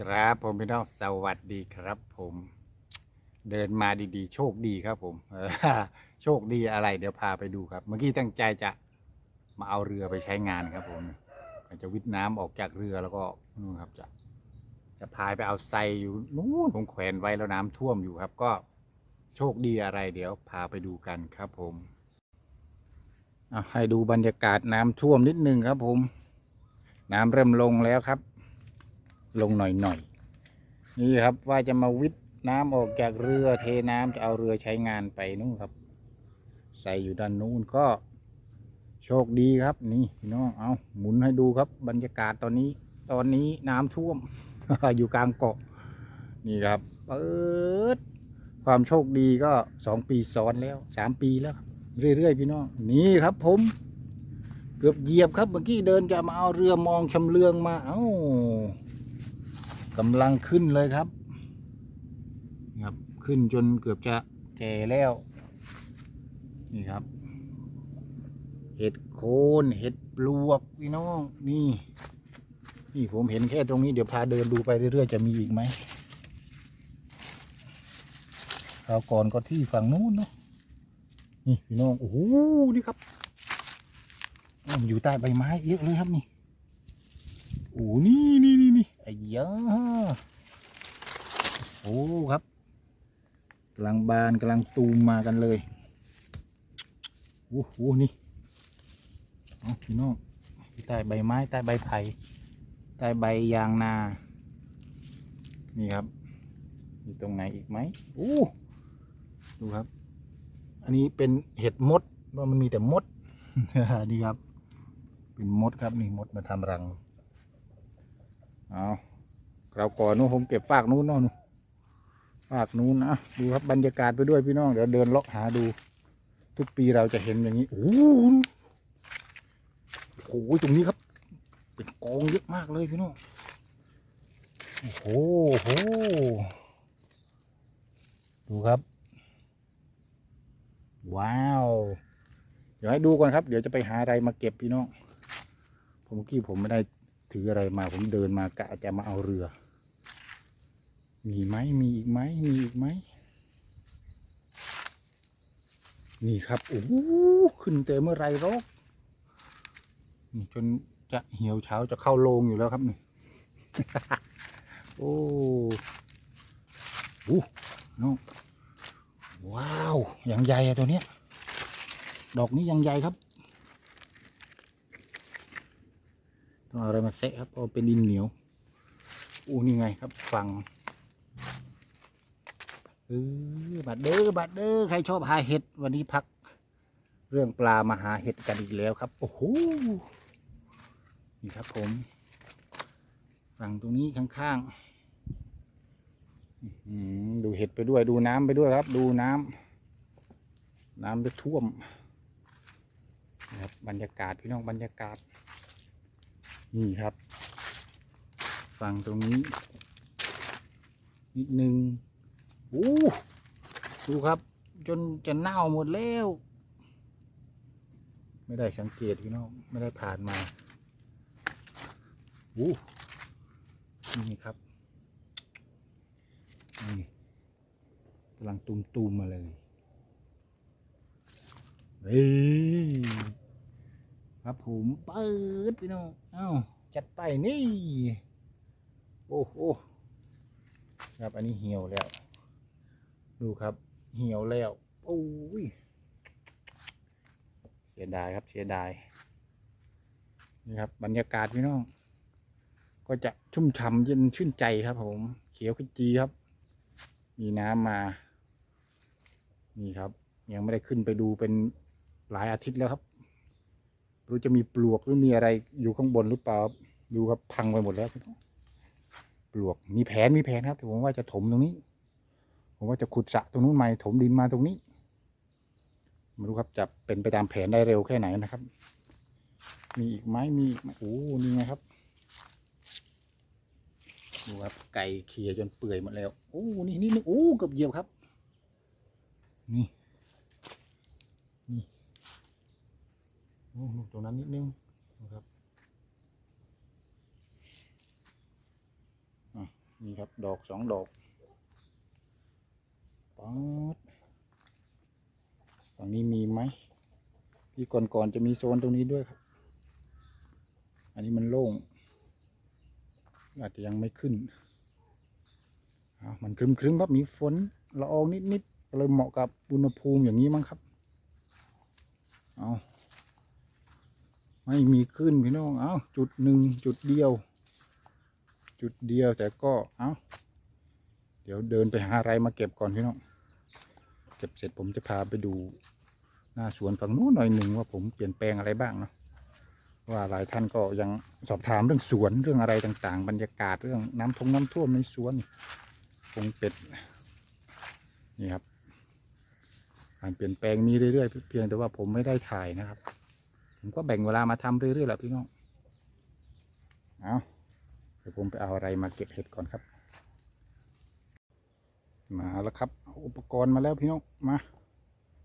ครับผมพี่น้องสวัสดีครับ ผมเดินมาดีๆ โชคดีครับ ผมโชคดีอะไร เดี๋ยวพาไปดูครับ เมื่อกี้ตั้งใจจะมาเอาเรือไปใช้งานครับ ผมจะวิทน้ำออกจากเรือแล้วก็นู่นครับ จะ จะพายไปเอาไซอยู่นู้นผมแขวนไว้แล้วน้ำท่วมอยู่ครับ ก็โชคดีอะไร เดี๋ยวพาไปดูกันครับ ผมให้ดูบรรยากาศน้ำท่วมนิดนึงครับ ผม น้ำเริ่มลงแล้วครับ ลงหน่อยๆนี่ครับว่าจะมาวิทน้ำออกจากเรือเทน้ำจะเอาเรือใช้งานไปนู่นครับ ใส่อยู่ด้านนู้นก็ โชคดีครับ นี่พี่น้องเอาหมุนให้ดูครับ บรรยากาศตอนนี้ ตอนนี้น้ำท่วม อยู่กลางเกาะ นี่ครับเปิดความโชคดีก็สองปีซ้อนแล้วสามปีแล้วเรื่อยๆพี่น้องนี่ครับ ผม เกือบเหยียบครับเมื่อกี้เดินจะมาเอาเรือมองชำเลืองมาเอ้า กำลังขึ้นเลยครับนี่ครับ ขึ้นจนเกือบจะแก่แล้ว นี่ครับ เห็ดโคนเห็ดปลวกพี่น้องนี่ นี่ผมเห็นแค่ตรงนี้เดี๋ยวพาเดินดูไปเรื่อยๆจะมีอีกไหมคราวก่อนก็ที่ฝั่งนู้นเนาะนี่พี่น้องโอ้โหนี่ครับอ้าวอยู่ใต้ใบไม้เยอะเลยครับนี่โอ้นี่นี่นี่นี่ ไอ้ยาโอ้ครับกำลังบานกำลังตูมมากันเลยโอ้โหนี่เอาพี่น้องใต้ใบไม้ใต้ใบไผ่ใต้ใบยางนา นี่ครับมีตรงไหนอีกไหมโอ้ดูครับ อันนี้เป็นเห็ดมดว่ามันมีแต่มดนี่ครับ เป็นมดครับนี่มดมาทำรัง เอาเราก่อนนู้นผมเก็บฝากนู้นเนาะนู่นฝากนู้นนะดูครับบรรยากาศไปด้วยพี่น้องเดี๋ยวเดินเลาะหาดู ทุกปีเราจะเห็นอย่างนี้โอ้โหตรงนี้ครับ เป็นกองเยอะมากเลยพี่น้องโอ้โหโหดูครับ ว้าว เดี๋ยวให้ดูก่อนครับ เดี๋ยวจะไปหาอะไรมาเก็บพี่น้องผมเมื่อกี้ผมไม่ได้ ถืออะไรมาผมเดินมากะจะมาเอาเรือ มีไหมมีอีกไหมมีอีกไหมนี่ครับโอ้ขึ้นเต็มเมื่อไรรอกนี่จนจะเหี่ยวเช้าจะเข้าโรงอยู่แล้วครับนี่โอ้โหน้องว้าวอย่างใหญ่อะตัวเนี้ย ดอกนี้ยังใหญ่ครับ ต้องเอาอะไรมาเซะครับเอาเป็นดินเหนียวอู้นี่ไงครับฟังเออบัดเด้อบัดเด้อใครชอบหาเห็ดวันนี้พัก เรื่องปลามาหาเห็ดกันอีกแล้วครับ โอ้โหนี่ครับผม ฝั่งตรงนี้ข้างๆดูเห็ดไปด้วยดูน้ำไปด้วยครับ ดูน้ำน้ำจะท่วมนะครับบรรยากาศพี่น้องบรรยากาศ นี่ครับ ฝั่งตรงนี้ นิดนึงโอ้ดูครับ จนจะเน่าหมดแล้ว ไม่ได้สังเกตพี่น้องไม่ได้ผ่านมาโอ้นี่ครับนี่กำลังตูมตูมๆมาเลยเฮ้ย ครับผมเปิดพี่น้องเอ้าจัดไปนี่ โอ้โหครับอันนี้เหี่ยวแล้ว ดูครับเหี่ยวแล้วโอ้ยเสียดายครับเสียดายนี่ครับบรรยากาศพี่น้อง ก็จะชุ่มฉ่ำเย็นชื่นใจครับ ผม เขียวขจีครับ มีน้ำมา นี่ครับ ยังไม่ได้ขึ้นไปดูเป็นหลายอาทิตย์แล้วครับ รู้จะมีปลวกหรือมีอะไรอยู่ข้างบนหรือเปล่าดูครับพังไปหมดแล้วปลวกมีแผนมีแผนครับแต่ผมว่าจะถมตรงนี้ ผมว่าจะขุดสระตรงนู้นใหม่ถมดินมาตรงนี้ไม่รู้ครับจะเป็นไปตามแผนได้เร็วแค่ไหนนะครับ มีอีกไหมมีอีกไหมโอ้นี่ไงครับดูครับไก่เขี่ยจนเปื่อยหมดแล้วโอ้นี่นี่นี่โอ้เกือบเหยียบครับ นี่ โอ้ ลูกตรงนั้นนิดนึงนะครับนี่ครับ ดอกสองดอกป๊อดฝั่งนี้มีไหมที่ก่อนๆจะมีโซนตรงนี้ด้วยครับ อันนี้มันโล่ง อาจจะยังไม่ขึ้นมันครึมๆครับมีฝนละอองนิดๆเลยเหมาะกับอุณหภูมิอย่างนี้มั้งครับ เอา ไม่มีขึ้นพี่น้องเอาจุดหนึ่งจุดเดียว จุดเดียวแต่ก็เอ้า เดี๋ยวเดินไปหาอะไรมาเก็บก่อนพี่น้อง เก็บเสร็จผมจะพาไปดู หน้าสวนฝั่งนู้นหน่อยหนึ่งว่าผมเปลี่ยนแปลงอะไรบ้างเนาะว่าหลายท่านก็ยังสอบถามเรื่องสวนเรื่องอะไรต่างๆ บรรยากาศเรื่องน้ำทงน้ำท่วมในสวนคงเป็ดนี่ครับการเปลี่ยนแปลงมีเรื่อยๆเพียงแต่ว่าผมไม่ได้ถ่ายนะครับ ผมก็แบ่งเวลามาทำเรื่อยๆแหละพี่น้อง เอาเดี๋ยวผมไปเอาอะไรมาเก็บเห็ดก่อนครับ มาแล้วครับอ,อุปกรณ์มาแล้วพี่น้อง มา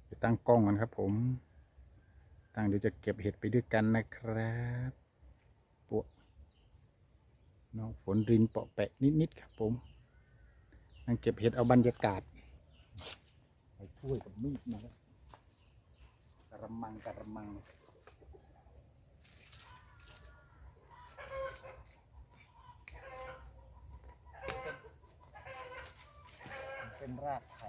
ไปตั้งกล้องกันครับ ผม ตั้งเดี๋ยวจะเก็บเห็ดไปด้วยกันนะครับปวน้องฝนรินเปาะแปะนิดๆครับ ผมนั่งเก็บเห็ดเอาบรรยากาศไปถ้วยกับมีดมาแล้วกระมังกระมัง เป็นรากไผ่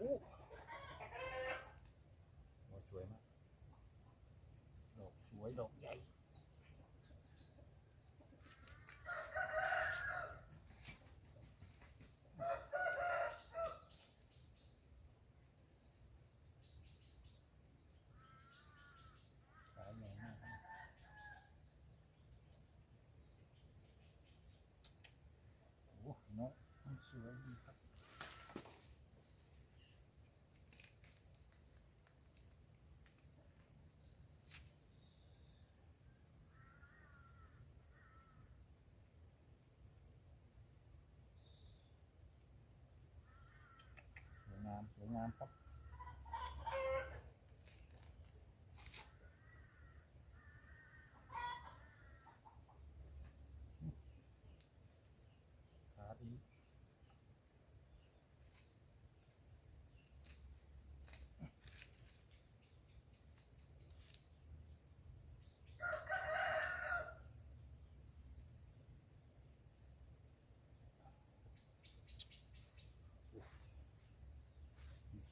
อู้ดอกสวยมาก ดอกสวย ดอกใหญ่ สายใหญ่มากครับ โอ้เนาะมัน สวยดีครับสวยงามสวยงามครับ ขาดี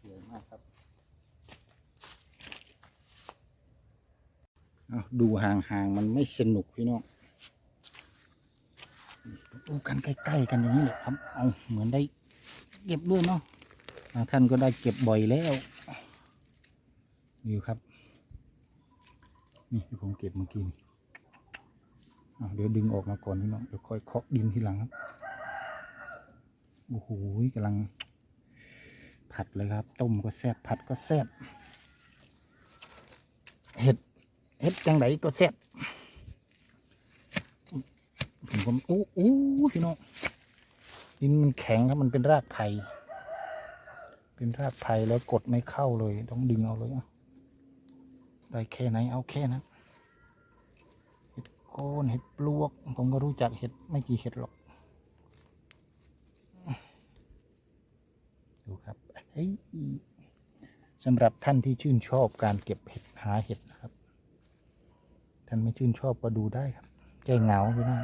สวยมากครับเอา ดูห่างๆมันไม่สนุกพี่น้องดูกันใกล้ๆกันอย่างนี้แหละครับ เอาเหมือนได้เก็บด้วยเนาะท่านก็ได้เก็บบ่อยแล้วนี่ครับนี่ที่ผมเก็บเมื่อกี้นี่เดี๋ยวดึงออกมาก่อนพี่น้องเดี๋ยวค่อยเคาะดินทีหลังครับโอ้โหกำลัง ผัดเลยครับ ต้มก็แซ่บผัดก็แซ่บเห็ด เห็ดจังไดก็แซ่บผมก็อู้อู้พี่น้องดินมันแข็งครับมันเป็นรากไผ่เป็นรากไผ่แล้วกดไม่เข้าเลย ต้องดึงเอาเลยอะได้แค่ไหนเอาแค่นั้นเห็ดโคนเห็ดปลวก ผมก็รู้จักเห็ดไม่กี่เห็ดหรอกดูครับเฮ้ยสำหรับท่านที่ชื่นชอบการเก็บเห็ดหาเห็ดนะครับ ท่านไม่ชื่นชอบก็ดูได้ครับแก้เหงาพี่น้อง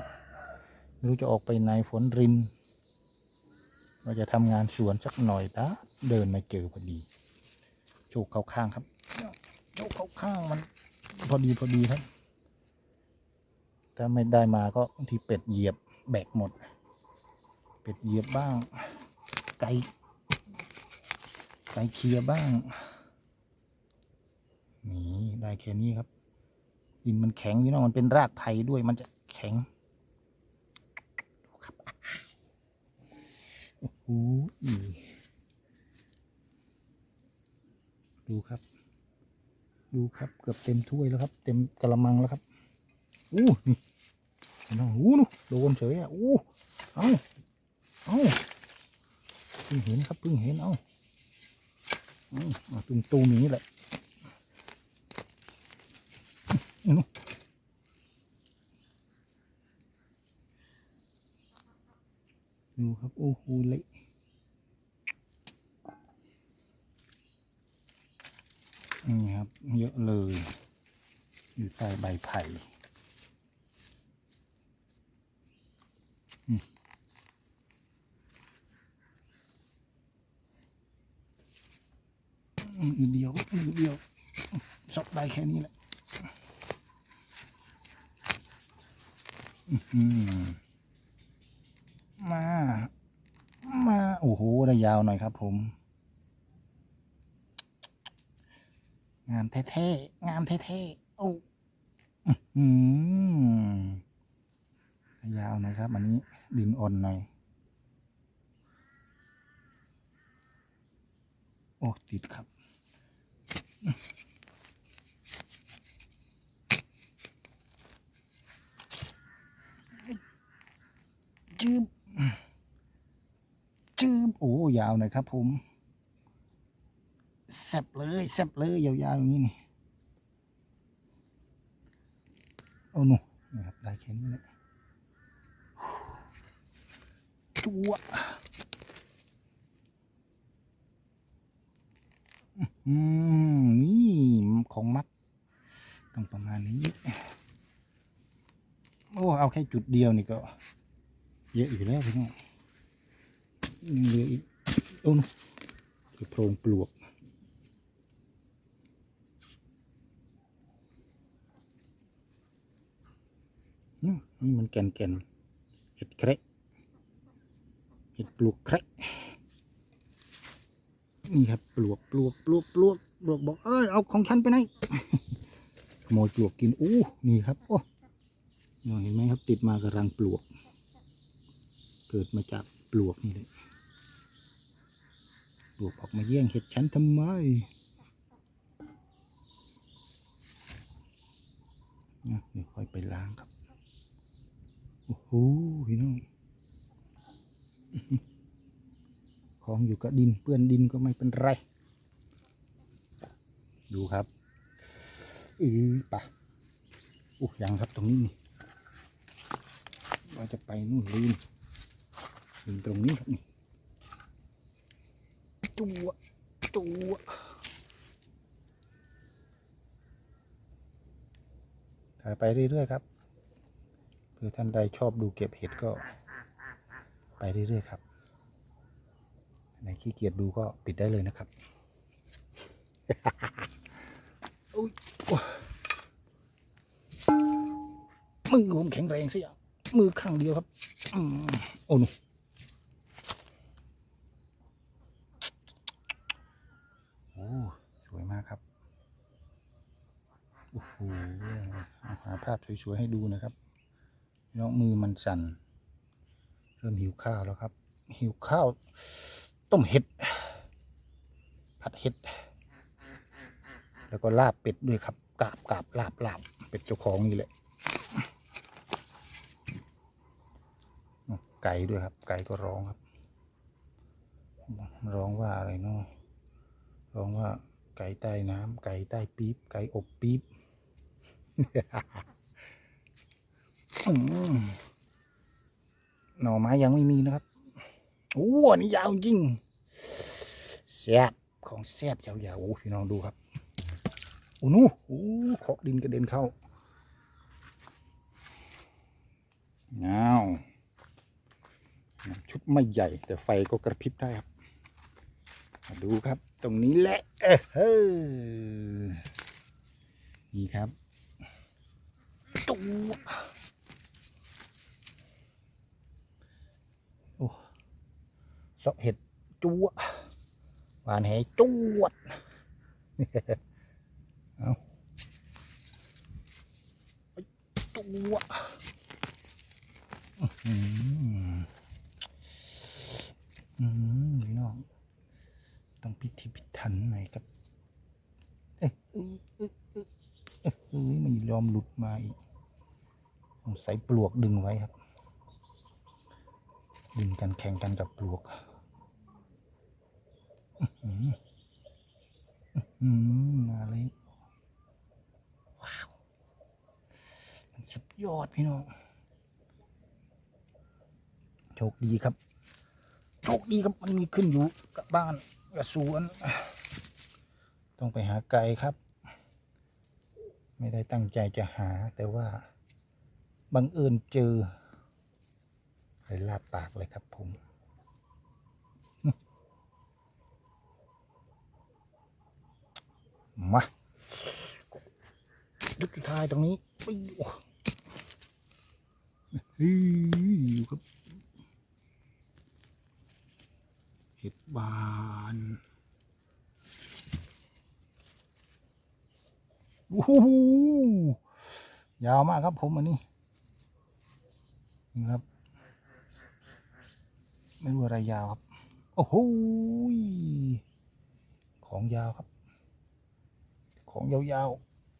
ไม่รู้จะออกไปไหนฝนริน เราจะทำงานสวนสักหน่อยตะเดินมาเจอพอดีโชคเข้าข้างครับโชคเข้าข้างมัน พอดีพอดีครับถ้าไม่ได้มาก็บางทีเป็ดเหยียบแบกหมด เป็ดเหยียบบ้าง ไก่ไก่เคลียร์บ้างนี่ได้แค่นี้ครับ ดินมันแข็งพี่น้องมันเป็นรากไผ่ด้วยมันจะแข็งดูครับโอ้โหดูครับ ดูครับเกือบเต็มถ้วยแล้วครับ เต็มกระมังแล้วครับอู้นี่น้องอู้นูโดนเฉยอะอู้เอ้าเอ้าเพิ่งเห็นครับเพิ่งเห็นเอ้าอืมอะตุ่มตูมอย่างนี้แหละ นู่นดูครับ โอ้โหเละนี่ครับ เยอะเลย อยู่ใต้ใบไผ่อืมมือเดียวมือเดียวสอบได้แค่นี้แหละอื้อหือมา มา โอ้โห ได้ยาวหน่อยครับผม งามแท้ๆงามแท้ๆโอ้อื้หือยาวหน่อยครับ อันนี้ดินอ่อนหน่อย โอ้ ติดครับจืบ จืบโอ้ยาวหน่อยครับ ผมแซบเลยแซบเลยยาวๆอย่างนี้นี่โอ้หนูนะครับได้แค่นี้แหละจัวอืมนี่ของมัดต้องประมาณนี้โอ้เอาแค่จุดเดียวนี่ก็ เยอะอยู่แล้วพี่น้อง ยังเหลืออีกโอ้นคือโพรงปลวก นี่มันแก่นแก่นเห็ดแคระเห็ดปลวกแคระนี่ครับปลวกปลวกปลวกปลวกปลวกบอกเอ้ยเอาของฉันไปไหนขโมยปลวกกินอู้นี่ครับโอ้เห็นไหมครับติดมากับรังปลวก เกิดมาจากปลวกนี่เลย ลวกออกมาแย่งเห็ดฉันทำไมนะเดี๋ยวค่อยไปล้างครับ โอ้โหพี่น้อง ของอยู่กับดินเปื้อนดินก็ไม่เป็นไร ดูครับอือปะโอ้ยังครับตรงนี้นี่เราจะไปนู่นลืมลืมตรงนี้ครับนี่ จัวจัวถ่ายไปเรื่อยๆครับเพื่อท่านใดชอบดูเก็บเห็ดก็ ไปเรื่อยๆครับในขี้เกียจดูก็ปิดได้เลยนะครับอุ้ยมือผมแข็งแรงสิอะมือข้างเดียวครับ อืมโอ้หนูโอ้ ครับโอ้โหหาภาพสวยๆให้ดูนะครับน้องมือมันสั่น เริ่มหิวข้าวแล้วครับ หิวข้าว ต้มเห็ด ผัดเห็ด แล้วก็ลาบเป็ดด้วยครับกาบกาบลาบลาบเป็ดเจ้าของนี่แหละไก่ด้วยครับ ไก่ก็ร้องครับ ร้องว่าอะไรเนาะร้องว่า ไก่ใต้น้ำไก่ใต้ปี๊บไก่อบปี๊บหน่อไม้ยังไม่มีนะครับโอ้อันนี่ยาวจริงแซบของแซบยาวๆโอ้พี่น้องดูครับโอ้นู่โอ้เคาะดินกระเด็นเข้าเงาชุดไม่ใหญ่แต่ไฟก็กระพริบได้ครับ ดูครับ ตรงนี้แหละเออเฮ้อนี่ครับตัวเสาะเห็ดจั่วหวานแหจวดเอาจั่วอื้อหืออืมพี่น้อง ต้องพิธีพิถันหน่อยครับเอ้ยมันยอมหลุดมาอีกต้องใส่ปลวกดึงไว้ครับ ดึงกันแข่งกันกับปลวกอืมอืมาเลยว้าวมันสุดยอดพี่น้องโชคดีครับ โชคดีครับมันมีขึ้นอยู่กับบ้าน กับสวน ต้องไปหาไก่ครับ ไม่ได้ตั้งใจจะหาแต่ว่าบังเอิญเจอเลยลาบปากเลยครับผมมายุดสุดท้ายตรงนี้ปิ้วเฮ้ยอยู่ครับ เห็ดบานโอ้โหยาวมากครับผมอันนี้นี่ครับ ไม่รู้อะไรยาวครับ โอ้โหของยาวครับ ของยาว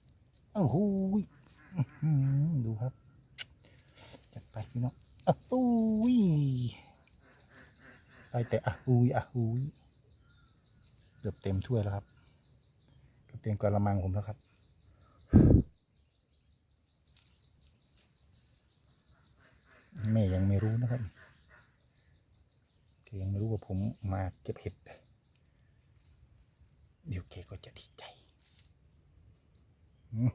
ๆโอ้โหอื้อหือดูครับ จัดไปพี่น้องอะตุ้ ไปแต่อะหุยอะหุยเกือบเต็มถ้วยแล้วครับเกือบเต็มกระมังผมแล้วครับแม่ยังไม่รู้นะครับแกยังไม่รู้ว่าผมมาเก็บเห็ด เดี๋ยวแกก็จะดีใจอืม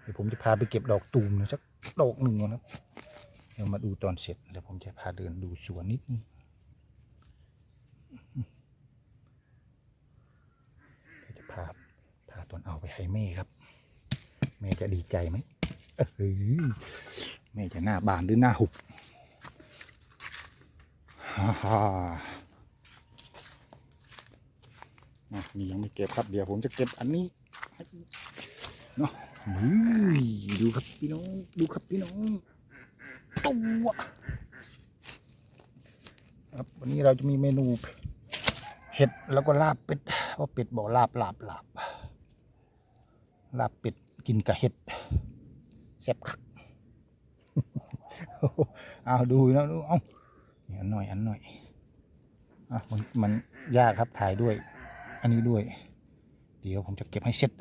เดี๋ยวผมจะพาไปเก็บดอกตูมนะสักดอกหนึ่งก่อนครับเดี๋ยวมาดูตอนเสร็จแล้วผมจะพาเดินดูสวนนิดนึงเดี๋ยวจะพาพาตอนเอาไป ให้แม่ครับ แม่จะดีใจไหมเออแม่จะหน้าบานหรือหน้าหุบฮ่าฮ่านี่ยังไม่เก็บครับเดี๋ยวผมจะเก็บอันนี้เนาะดูครับพี่น้อง ดูครับพี่น้องตัวครับวันนี้เราจะมีเมนูเห็ดแล้วก็ลาบเป็ดเพราะเป็ดบอกลาบลาบลาบ ลาบเป็ดกินกับเห็ดแซ่บคักเอาดูนะดูเอาอันหน่อยอันหน่อยอะมันมันยากครับถ่ายด้วย อันนี้ด้วย เดี๋ยวผมจะเก็บให้เสร็จ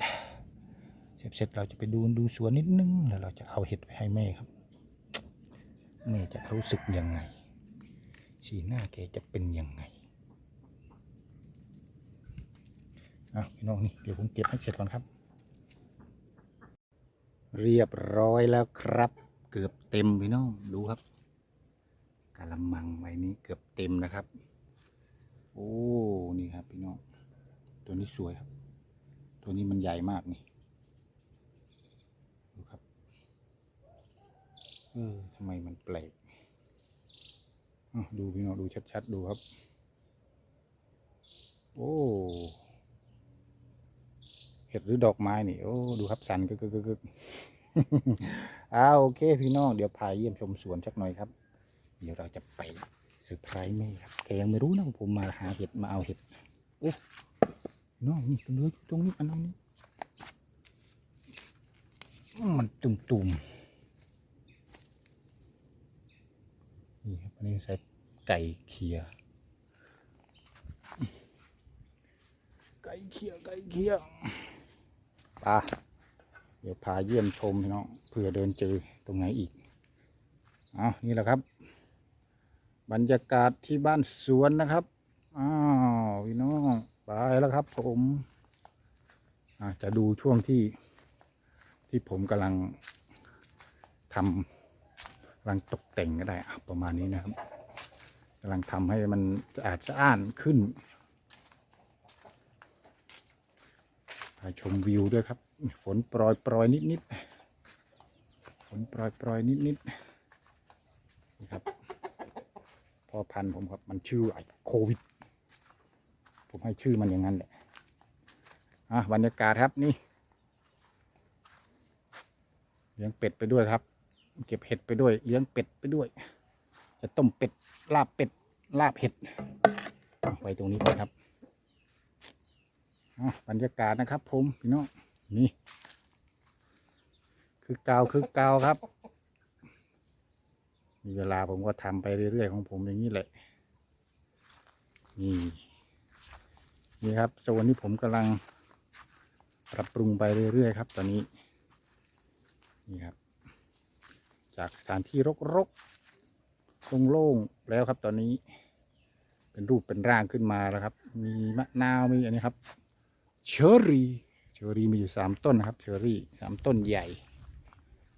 เสร็จเสร็จเราจะไปดูดูสวนนิดนึงแล้วเราจะเอาเห็ดไปให้แม่ครับแม่จะรู้สึกยังไง สีหน้าแกจะเป็นยังไงอะพี่น้องนี่เดี๋ยวผมเก็บให้เสร็จก่อนครับ เรียบร้อยแล้วครับ เกือบเต็มพี่น้องดูครับกะละมังใบนี้เกือบเต็มนะครับ โอ้นี่ครับพี่น้องตัวนี้สวยครับ ตัวนี้มันใหญ่มากนี่ดูครับเออทำไมมันแปลกดูพี่น้องดูชัดๆดูครับ โอ้ เห็ดหรือดอกไม้นี่โอ้ดูครับสันกึกกึกกึกอ้าโอเค พี่น้องเดี๋ยวพาเยี่ยมชมสวนสักหน่อยครับ เดี๋ยวเราจะไปเซอร์ไพรส์แม่ครับแกยังไม่รู้นะว่าผมมาหาเห็ดมาเอาเห็ดโอ้น้องนี่ตรงนี้ตรงนี้อันนั้นนี่มันตุ่มๆนี่ครับอันนี้ใส่ไก่เคียไก่เคียไก่เคีย ปเดี๋ยวพาเยี่ยมชมพี่น้องเผื่อเดินเจอตรงไหนอีกเอานี่แหละครับ บรรยากาศที่บ้านสวนนะครับอ้าวพี่น้องไปแล้วครับ ผมอาจะดูช่วงที่ที่ผมกำลังทำกำลังตกแต่งก็ได้ประมาณนี้นะครับกำลังทำให้มันสะอาดสะอ้านขึ้นไป ชมวิวด้วยครับ ฝนโปรยโปรยนิดนิดๆฝนโปรยโปรยนิดนิดๆนี่ครับพอพันธุ์ผมครับมันชื่อไอ้โควิด ผมให้ชื่อมันอย่างนั้นแหละอะบรรยากาศครับนี่เลี้ยงเป็ดไปด้วยครับ เก็บเห็ดไปด้วยเลี้ยงเป็ดไปด้วย จะต้มเป็ดลาบเป็ดลาบเห็ดไว้ตรงนี้ก่อนครับ บรรยากาศนะครับ ผมพี่น้องนี่ คือกาวคือกาวครับ มีเวลาผมก็ทำไปเรื่อยๆของผมอย่างนี้แหละนี่นี่ครับโซนที่ผมกำลังปรับปรุงไปเรื่อยๆครับ ตอนนี้นี่ครับ จากสถานที่รกๆโล่งๆแล้วครับตอนนี้ เป็นรูปเป็นร่างขึ้นมาแล้วครับ มีมะนาวมีอันนี้ครับ เชอรี่เชอรี่มีอยู่สามต้นนะครับเชอรี่สามต้นใหญ่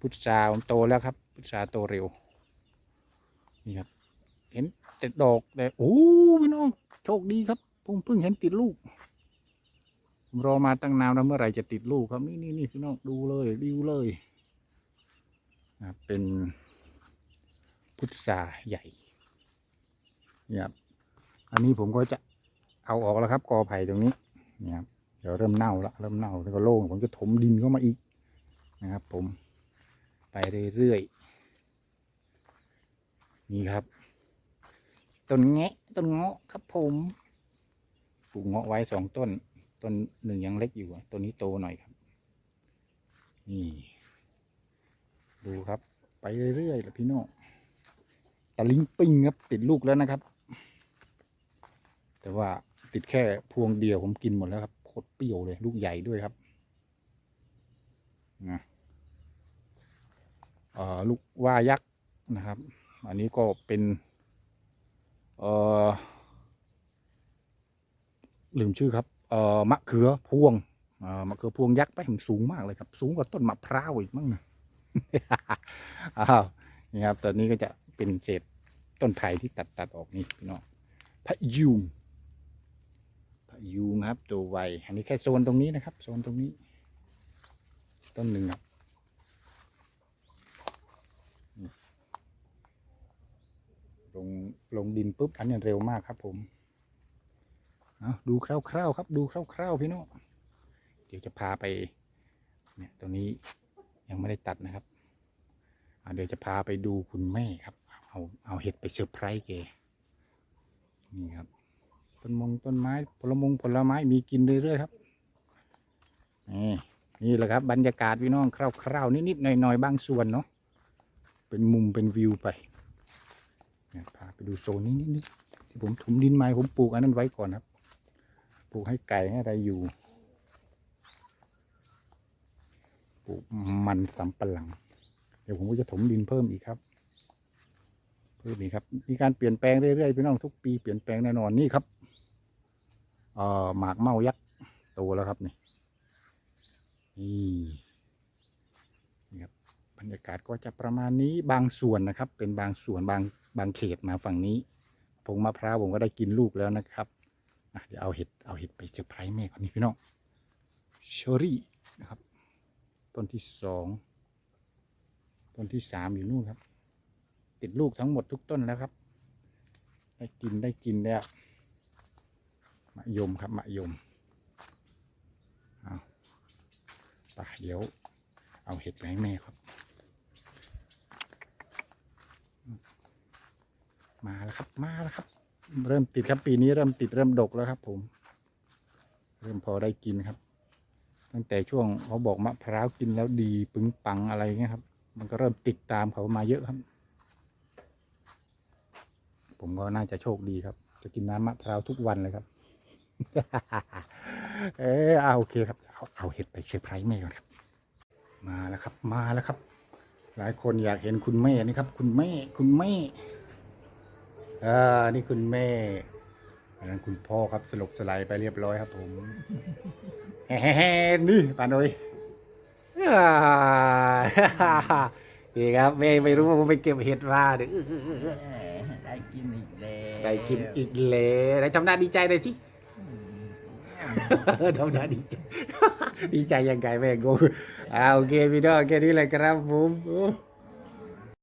พุทราโตแล้วครับ พุทราโตเร็วนี่ครับ เห็นแต่ดอกแต่โอ้พี่น้องโชคดีครับผมเพิ่งเห็นติดลูกรอมาตั้งนานแล้วเมื่อไหร่จะติดลูกครับนี่นี่นี่พี่น้องดูเลยดูเลยนะเป็นพุทราใหญ่เนี่ยครับอันนี้ผมก็จะเอาออกแล้วครับกอไผ่ตรงนี้เนี่ยครับ ดี๋ยวเริ่มเน่าแล้วเริ่มเน่าแล้วก็โล่งผมจะถมดินเข้ามาอีกนะครับ ผมไปเรื่อยๆนี่ครับต้นแงะต้นเงาะครับผมปลูกเงาะไว้สองต้น ต้นหนึ่งยังเล็กอยู่ต้นนี้โตหน่อยครับ นี่ ดูครับ ไปเรื่อยๆละพี่น้องตะลิงปิงครับติดลูกแล้วนะครับ แต่ว่าติดแค่พวงเดียวผมกินหมดแล้วครับ ตรเปรี้ยวเลย ลูกใหญ่ด้วยครับนะลูกว่ายักษ์นะครับ อันนี้ก็เป็นเออลืมชื่อครับเออมะเขือพวงเออมะเขือพวงยักษ์ไปมันสูงมากเลยครับ สูงกว่าต้นมะพร้าวอีกมั้งนะอ้าวนี่ครับตอนนี้ก็จะเป็นเศษต้นไผ่ที่ตัดตัดออกนี่พี่น้องพะยูง ยูงครับ ตัวไวอันนี้แค่โซนตรงนี้นะครับ โซนตรงนี้ ต้นหนึ่งครับลงลงดินปุ๊บอันนี้เร็วมากครับ ผมเอาดูคร่าวๆครับ ดูคร่าวๆพี่น้องเดี๋ยวจะพาไป เนี่ยตรงนี้ยังไม่ได้ตัดนะครับเดี๋ยวจะพาไปดูคุณแม่ครับ เอาเอาเห็ดไปเซอร์ไพรส์แกนี่ครับ ต้นมงต้นไม้ผลมงผลไม้มีกินเรื่อยๆครับนี่นี่แหละครับ บรรยากาศพี่น้องคร่าวๆนิดๆหน่อยๆบางส่วนเนาะเป็นมุมเป็นวิวไปเนี่ยพาไปดูโซนนี้นิดนึงที่ผมถมดินไม้ผมปลูกอันนั้นไว้ก่อนครับ ปลูกให้ไก่ให้อะไรอยู่ปลูกมันสำปะหลัง เดี๋ยวผมก็จะถมดินเพิ่มอีกครับเพิ่มอีกครับ มีการเปลี่ยนแปลงเรื่อยๆพี่น้องทุกปีเปลี่ยนแปลงแน่นอนนี่ครับ เอ่อหมากเมายักษ์โตแล้วครับนี่นี่ครับบรรยากาศก็จะประมาณนี้บางส่วนนะครับ เป็นบางส่วนบางบางเขตมาฝั่งนี้ผงมะพร้าวผมก็ได้กินลูกแล้วนะครับเดี๋ยวเอาเห็ดเอาเห็ดไปเซอร์ไพรส์แม่ก่อนนี่พี่น้องเชอรี่นะครับ ต้นที่สองต้นที่สามอยู่นู่นครับ ติดลูกทั้งหมดทุกต้นแล้วครับ ได้กินได้กินแล้ว มะยมครับมะยมเอาไปเดี๋ยว เอาเห็ดไปให้แม่ครับ มาแล้วครับ มาแล้วครับ เริ่มติดครับปีนี้เริ่มติดเริ่มดกแล้วครับ ผม เริ่มพอได้กินครับ ตั้งแต่ช่วงเขาบอกมะพร้าวกินแล้วดีปึงปังอะไรเงี้ยครับ มันก็เริ่มติดตามเขามาเยอะครับ ผมก็น่าจะโชคดีครับ จะกินน้ำมะพร้าวทุกวันเลยครับ เออเอาโอเคครับเอาเอาเห็ดไปเซอร์ไพรส์แม่ก่อนครับ มาแล้วครับ มาแล้วครับ หลายคนอยากเห็นคุณแม่นี่ครับ คุณแม่คุณแม่อ่านี่คุณแม่อันนั้นคุณพ่อครับสลบสลายไปเรียบร้อยครับ ผมแฮ่ๆนี่ปานโอยอ่านี่ครับแม่ไม่รู้ว่าผมไปเก็บเห็ดมาเด้อได้กินอีกแล้วได้กินอีกแล้วไหนทำหน้าดีใจเลยสิ ทำหน้าดีใจดีใจยังไงแม่กูอ่าโอเคพี่น้องแค่นี้เลยครับผม